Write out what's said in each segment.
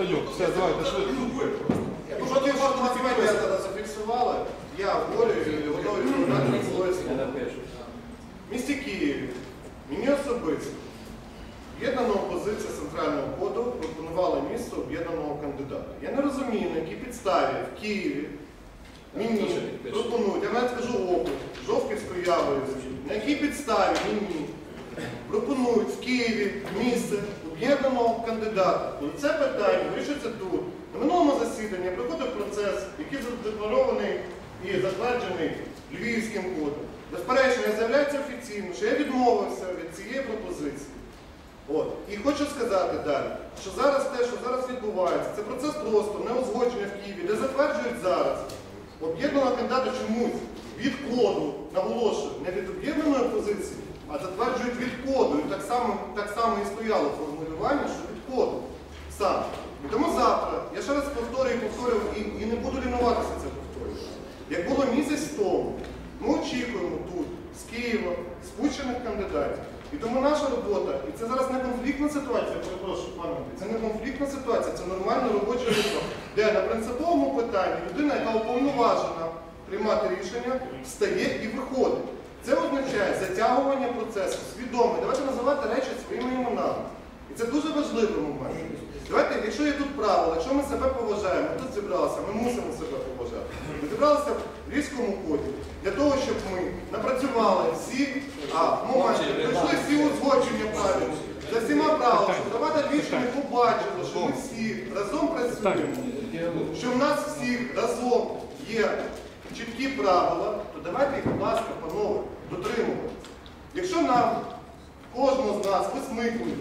батальйон. Все, давайте швидко. Ну, що ті факти я зараз зафіксували, я волю і готовий виконати своє слово. В місті Києві мені особисто об'єднана опозиція центрального коду пропонувала місце об'єднаного кандидата. Я не розумію, на якій підставі в Києві мені пропонують, я навіть скажу округ, Жовківської явою, на якій підставі мені пропонують в Києві місце об'єднаного кандидата. Коли це питання вирішується тут. На минулому засіданні проходив процес, який задекларований і затверджений Львівським кодом. Безперечно, я заявляється офіційно, що я відмовився від цієї пропозиції. От. І хочу сказати далі, що зараз те, що зараз відбувається, це процес просто не узгодження в Києві, де затверджують зараз об'єднаного кандидата чомусь від коду, наголошую, не від об'єднаної позиції, а затверджують від коду. І так само, так само і стояло формулювання, що від коду саме. Тому завтра, я ще раз повторюю повторюю, і, і не буду лінуватися це повторювати. Як було місяць тому, ми очікуємо тут, з Києва, спущених кандидатів. І тому наша робота, і це зараз не конфліктна ситуація, перепрошую, пане це не конфліктна ситуація, це нормальна робоча робота, де на принциповому питанні людина, яка уповноважена приймати рішення, встає і виходить. Це означає затягування процесу, свідоме. Давайте називати речі своїми іменами. І це дуже важливий момент. Давайте, якщо є тут правило, якщо ми себе поважаємо, ми тут зібралися, ми мусимо себе поважати. Ми зібралися в різкому коді для того, щоб ми напрацювали всі а, моменти, пройшли всі узгодження правил, за всіма правилами, щоб давати рішення побачили, що ми всі разом працюємо, що в нас всіх разом є чіткі правила, то давайте їх, будь ласка, панове, дотримуватися. Якщо нам кожного з нас висмикують,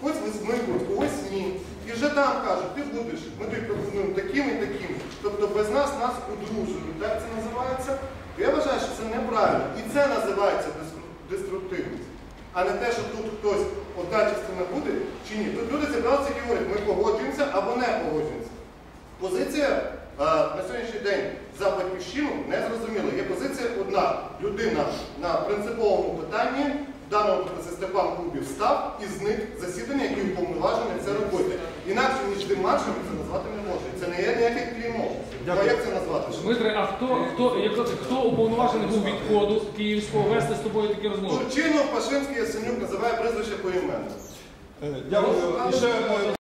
когось висмикують, когось ні. І вже там кажуть, ти будеш, ми тобі пропонуємо таким і таким. Тобто без нас нас одружують. Так це називається? То я вважаю, що це неправильно. І це називається дестру- деструктивність. А не те, що тут хтось одна частина буде чи ні. Тут люди зібралися і говорять, ми погоджуємося або не погоджуємося. Позиція на сьогоднішній день за батьківщину не зрозуміла. Є позиція одна. Людина на принциповому питанні, в даному випадку це Степан Кубів, став і зник засідання, який уповноважений це робити. Інакше, ніж демаршем, це назвати не може. Це не є ніяких клеймов. Ну, а як це назвати? Дмитре, а хто, хто, як- хто уповноважений був від коду київського вести з тобою такі розмови? Турчинов, Пашинський, Ясенюк називає прізвище поіменно. Е, Дякую. І ще е,